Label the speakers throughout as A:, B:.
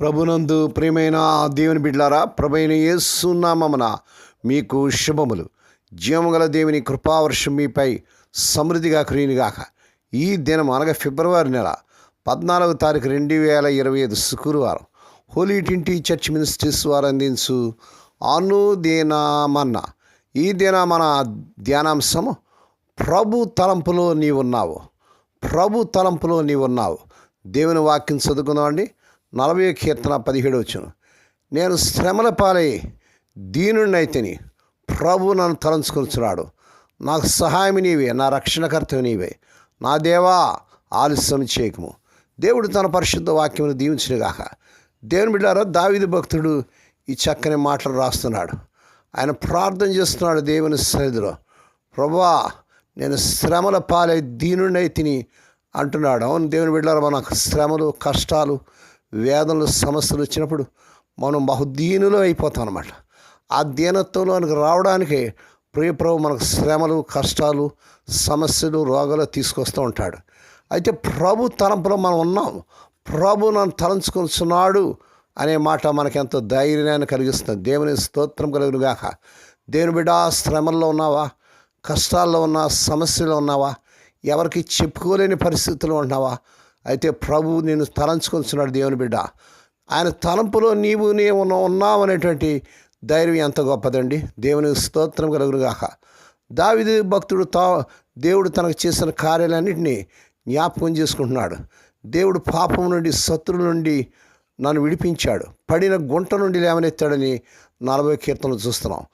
A: ప్రభునందు ప్రియమైన దేవుని బిడ్లారా ప్రభైన యేసునామమున మీకు శుభములు. జీవముగల దేవుని కృపావర్షం మీపై సమృద్ధిగా క్రీనిగాక ఈ దినం అనగా ఫిబ్రవరి నెల పద్నాలుగు తారీఖు రెండు వేల ఇరవై ఐదు శుక్రవారం హోలీ టింటి చర్చ్ మినిస్ట్రీస్ వారు అందించు అనుదినమన్న. ఈ దిన మన ధ్యానాంశము ప్రభు తలంపులో నీవున్నావు. ప్రభు తలంపులో నీవున్నావు. దేవుని వాక్యం చదువుకుందామండి. నలభై కీర్తన పదిహేడు వచ్చును నేను శ్రమల పాలై దీనుడినైతిని ప్రభు నన్ను తలంచుకొనిచున్నాడు. నాకు సహాయం నీవే నా రక్షణకర్త నీవే. నా దేవా ఆలస్యం చేయకము. దేవుడు తన పరిశుద్ధ వాక్యమును దీవించినగాక. దేవుని బిడ్డారా దావిది భక్తుడు ఈ చక్కని మాటలు రాస్తున్నాడు. ఆయన ప్రార్థన చేస్తున్నాడు దేవుని సన్నిధిలో. ప్రభా నేను శ్రమల పాలై దీనుడై తిని అంటున్నాడు. అవును దేవుని బిడ్డారా మనకు శ్రమలు కష్టాలు వేదనలు సమస్యలు వచ్చినప్పుడు మనం బహుదీనులు అయిపోతాం అనమాట ఆ దీనత్వంలోనికి రావడానికి ప్రియప్రభు మనకు శ్రమలు కష్టాలు సమస్యలు రోగాలు తీసుకొస్తూ ఉంటాడు. అయితే ప్రభు తలంపులో మనం ఉన్నాం. ప్రభు నన్ను తలంచుకొనిచున్నాడు అనే మాట మనకెంతో ధైర్యాన్ని కలిగిస్తుంది. దేవుని స్తోత్రం కలుగునుగాక. దేవుని బిడ్డ శ్రమల్లో ఉన్నావా? కష్టాల్లో ఉన్నా సమస్యలో ఉన్నావా? ఎవరికి చెప్పుకోలేని పరిస్థితులు ఉన్నావా? అయితే ప్రభు నేను తలంచుకొనిచున్నాడు దేవుని బిడ్డ. ఆయన తలంపులో నీవు నీవు ఉన్నావు అనేటువంటి ధైర్యం ఎంత గొప్పదండి. దేవుని స్తోత్రం కలుగునుగాక దావిది భక్తుడు తా దేవుడు తనకు చేసిన కార్యాలన్నింటినీ జ్ఞాపకం చేసుకుంటున్నాడు. దేవుడు పాపం నుండి శత్రువుల నుండి నన్ను విడిపించాడు. పడిన గుంట నుండి లేవనెత్తాడని నలభై కీర్తనలు చూస్తున్నాం.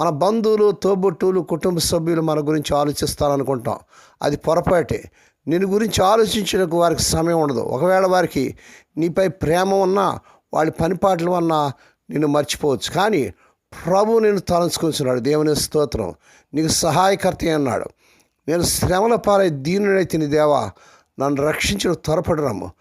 A: మన బంధువులు తోబుట్టువులు కుటుంబ సభ్యులు మన గురించి ఆలోచిస్తారనుకుంటాం. అది పొరపాటే. నేను గురించి ఆలోచించడానికి వారికి సమయం ఉండదు. ఒకవేళ వారికి నీపై ప్రేమ ఉన్నా వాళ్ళ పనిపాట్లు ఉన్నా నిన్ను మర్చిపోవచ్చు. కానీ ప్రభు నేను తలంచుకుంటున్నాడు దేవుని స్తోత్రం. నీకు సహాయకర్త అన్నాడు. నేను శ్రమల పాలై దీనుడైతే నీ దేవా నన్ను రక్షించిన త్వరపడి రమ్ము.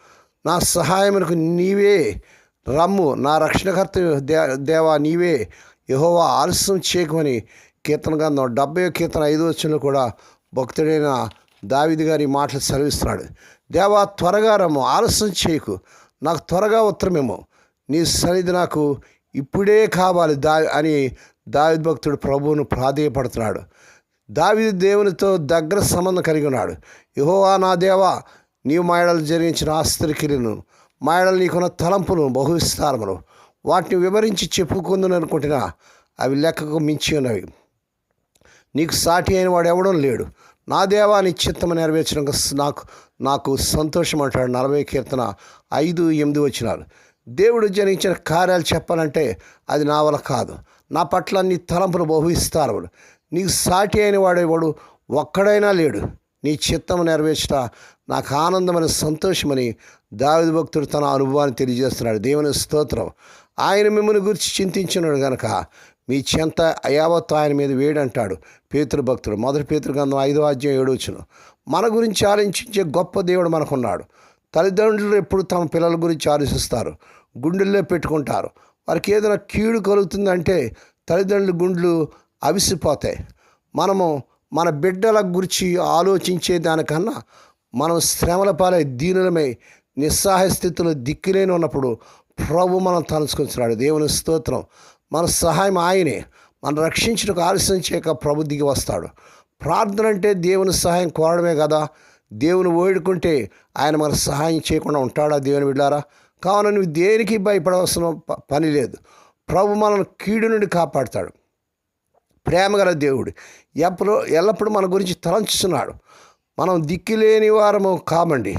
A: నా సహాయమునకు నీవే రమ్ము. నా రక్షణకర్త దే దేవా నీవే యహోవా ఆలస్యం చేయకమని కీర్తన గంధం డెబ్బై కీర్తన ఐదు వచ్చిన కూడా భక్తుడైన దావిది గారి మాటలు సెలవిస్తున్నాడు. దేవా త్వరగా రమ్ము ఆలస్యం చేయకు. నాకు త్వరగా ఉత్తరమేమో నీ సన్నిధి నాకు ఇప్పుడే కావాలి దా అని దావిద్ భక్తుడు ప్రభువును ప్రాధేయపడుతున్నాడు. దావిది దేవునితో దగ్గర సంబంధం కలిగి ఉన్నాడు. యహోవా నా దేవా నీవు మాయడలు జరిగించిన ఆస్తికిరిను మాయడలు నీకున్న తలంపును బహువిస్తారమును. వాటిని వివరించి చెప్పుకుందని అనుకుంటున్నా. అవి లెక్కకు మించి ఉన్నవి. నీకు సాటి అయిన వాడు ఎవడం లేడు. నా దేవా నీ నెరవేర్చడం నాకు నాకు సంతోషం అంటాడు నలభై కీర్తన ఐదు ఎనిమిది వచ్చినారు దేవుడు జనించిన కార్యాలు చెప్పాలంటే అది నా వల్ల కాదు. నా పట్ల నీ తలంపులు బహువిస్తారు నీకు సాటి అయిన వాడేవాడు ఒక్కడైనా లేడు. నీ చిత్తము నెరవేర్చట నాకు ఆనందమని సంతోషమని దావిద భక్తుడు తన అనుభవాన్ని తెలియజేస్తున్నాడు. దేవుని స్తోత్రం. ఆయన మిమ్మల్ని గురించి చింతించినాడు గనక మీ చెంత యావత్తు ఆయన మీద వేడంటాడు పేతురు భక్తుడు. మొదటి పేతృగంధం గంధం ఐదో అధ్యాయం ఏడవచ్చును మన గురించి ఆలోచించే గొప్ప దేవుడు మనకున్నాడు. తల్లిదండ్రులు ఎప్పుడు తమ పిల్లల గురించి ఆలోచిస్తారు. గుండెల్లో పెట్టుకుంటారు. వారికి ఏదైనా కీడు కలుగుతుందంటే తల్లిదండ్రుల గుండెలు అవిసిపోతాయి. మనము మన బిడ్డల గురించి ఆలోచించే దానికన్నా మనం శ్రమల పాలై దీనులమై నిస్సహాయ స్థితిలో దిక్కులేని ఉన్నప్పుడు ప్రభు మనం తలుచుకొచ్చినాడు దేవుని స్తోత్రం. మన సహాయం ఆయనే. మనం రక్షించడానికి ఆలస్యం చేయక ప్రభు దిగి వస్తాడు. ప్రార్థన అంటే దేవుని సహాయం కోరడమే కదా. దేవుని వేడుకుంటే ఆయన మన సహాయం చేయకుండా ఉంటాడా దేవుని బిడ్డారా? కావున నువ్వు దేనికి భయపడవలసిన ప- పని లేదు. ప్రభు మనల్ని కీడు నుండి కాపాడుతాడు. ప్రేమగల దేవుడు ఎప్పుడు ఎల్లప్పుడూ మన గురించి తలంచుతున్నాడు మనం దిక్కులేని వారము కామండి.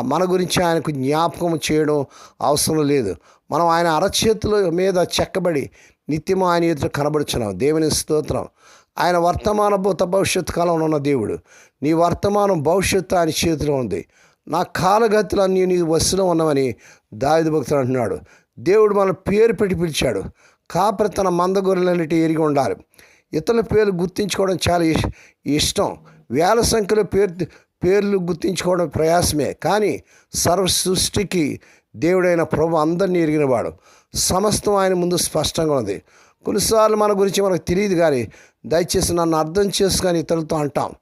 A: మన గురించి ఆయనకు జ్ఞాపకం చేయడం అవసరం లేదు. మనం ఆయన అరచేతుల మీద చెక్కబడి నిత్యము ఆయన ఎదుట కనబడుచున్నాం. దేవుని స్తోత్రం. ఆయన వర్తమాన భూత భవిష్యత్ కాలంలో ఉన్న దేవుడు. నీ వర్తమానం భవిష్యత్తు ఆయన చేతిలో ఉంది. నా కాలగతులన్నీ నీ వశలో ఉన్నవని దావిద భక్తులు అంటున్నాడు. దేవుడు మన పేరు పెట్టి పిలిచాడు. కాపరి తన మందగొర్రెలన్నిటి ఎరిగి ఉండాలి. ఇతరుల పేర్లు గుర్తించుకోవడం చాలా ఇష్టం. వేల సంఖ్యలో పేరు పేర్లు గుర్తించుకోవడం ప్రయాసమే. కానీ సర్వ సృష్టికి దేవుడైన ప్రభు అందరినీ ఎరిగినవాడు. సమస్తం ఆయన ముందు స్పష్టంగా ఉంది. కొన్నిసార్లు మన గురించి మనకు తెలియదు కానీ దయచేసి నన్ను అర్థం చేసుకొని ఇతరులతో అంటాం.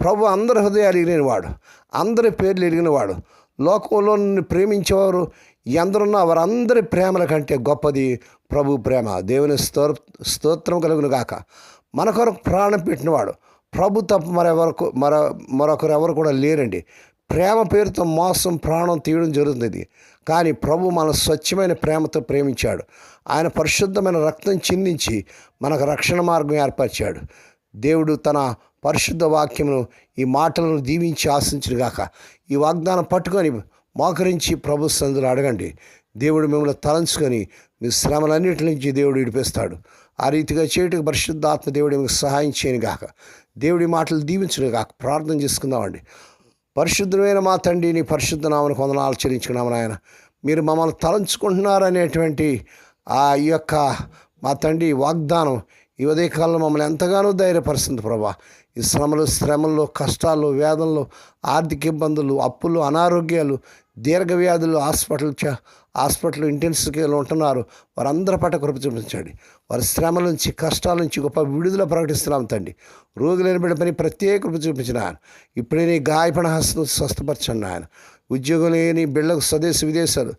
A: ప్రభు అందరి హృదయాలు ఎరిగినవాడు. అందరి పేర్లు ఎరిగినవాడు. లోకంలో నిన్ను ప్రేమించేవారు ఎందరున్నా వారందరి ప్రేమల కంటే గొప్పది ప్రభు ప్రేమ. దేవుని స్తోర స్తోత్రం కలుగును గాక. మన కొరకు ప్రాణం పెట్టినవాడు. ప్రభు తప్ప మరెవరకు మరో మరొకరు ఎవరు కూడా లేరండి. ప్రేమ పేరుతో మోసం ప్రాణం తీయడం జరుగుతుంది కానీ ప్రభు మన స్వచ్ఛమైన ప్రేమతో ప్రేమించాడు. ఆయన పరిశుద్ధమైన రక్తం చిందించి మనకు రక్షణ మార్గం ఏర్పరిచాడు. దేవుడు తన పరిశుద్ధ వాక్యమును ఈ మాటలను దీవించి ఆశించుగాక ఈ వాగ్దానం పట్టుకొని మోకరించి ప్రభు సందులు అడగండి. దేవుడు మిమ్మల్ని తలంచుకొని మీ శ్రమలన్నిటి నుంచి దేవుడు విడిపిస్తాడు. ఆ రీతిగా చేయటకు పరిశుద్ధాత్మ దేవుడు మీకు సహాయం చేయను గాక. దేవుడి మాటలు దీవించిన కాక ప్రార్థన చేసుకుందామండి. పరిశుద్ధమైన మా తండ్రి నీ పరిశుద్ధ నామను కొందనాలు చెల్లించుకున్నాము ఆయన మీరు మమ్మల్ని తలంచుకుంటున్నారనేటువంటి ఆ యొక్క మా తండ్రి వాగ్దానం ఈ ఉదయకాలంలో మమ్మల్ని ఎంతగానో ధైర్యపరుస్తుంది ప్రభా. ఈ శ్రమలు శ్రమల్లో కష్టాలు వేదనలు ఆర్థిక ఇబ్బందులు అప్పులు అనారోగ్యాలు దీర్ఘ వ్యాధులు హాస్పిటల్ చ హాస్పిటల్ ఇంటెన్సివ్ కేర్లో ఉంటున్నారు. వారందరి పట్ల కృప చూపించండి. వారి శ్రమల నుంచి కష్టాల నుంచి గొప్ప విడుదల ప్రకటిస్తున్నాం తండ్రి. రోగులైన బిడ్డ పని ప్రత్యేక కృప చూపించిన ఆయన. ఇప్పుడే నీ గాయపడ హస్తం స్వస్థపరచండి ఆయన. ఉద్యోగం లేని బిళ్ళకు స్వదేశ విదేశాలు.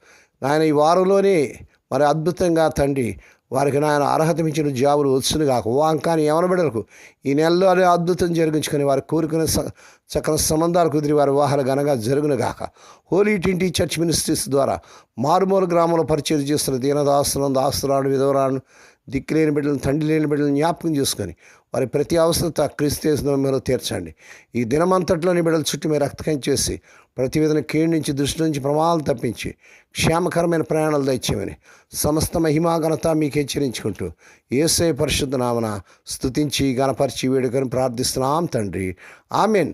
A: ఆయన ఈ వారంలోనే మరి అద్భుతంగా తండ్రి వారికి నాయన అర్హత మించిన జాబులు వచ్చును కాక వాంకాని ఎవరు బిడలకు ఈ నెలలో అనే అద్భుతం జరిగించుకొని వారు కోరుకునే స- చక్కని సంబంధాలు కుదిరి వారి వివాహాలు ఘనంగా జరుగును గాక. హోలీ టింటి చర్చ్ మినిస్ట్రీస్ ద్వారా మారుమూల గ్రామంలో పరిచయం చేస్తున్న దీనదాస్తులను దాస్తురాడు విధవరాను దిక్కులేని బిడ్డలను తండ్రి లేని బిడ్డలను జ్ఞాపకం చేసుకొని వారి ప్రతి అవసరత క్రీస్తు మీరు తీర్చండి. ఈ దినమంతట్లోని బిడ్డల చుట్టూ మీరు రక్తకం చేసి ప్రతి విధన కీడు నుంచి దృష్టి నుంచి ప్రమాదాలు తప్పించి క్షేమకరమైన ప్రయాణాలు దయచేయమని సమస్త మహిమా ఘనత మీకు హెచ్చరించుకుంటూ ఏసై పరిశుద్ధ నామన స్తుతించి గణపరిచి వేడుకొని ప్రార్థిస్తున్నాం తండ్రి. ఆమెన్.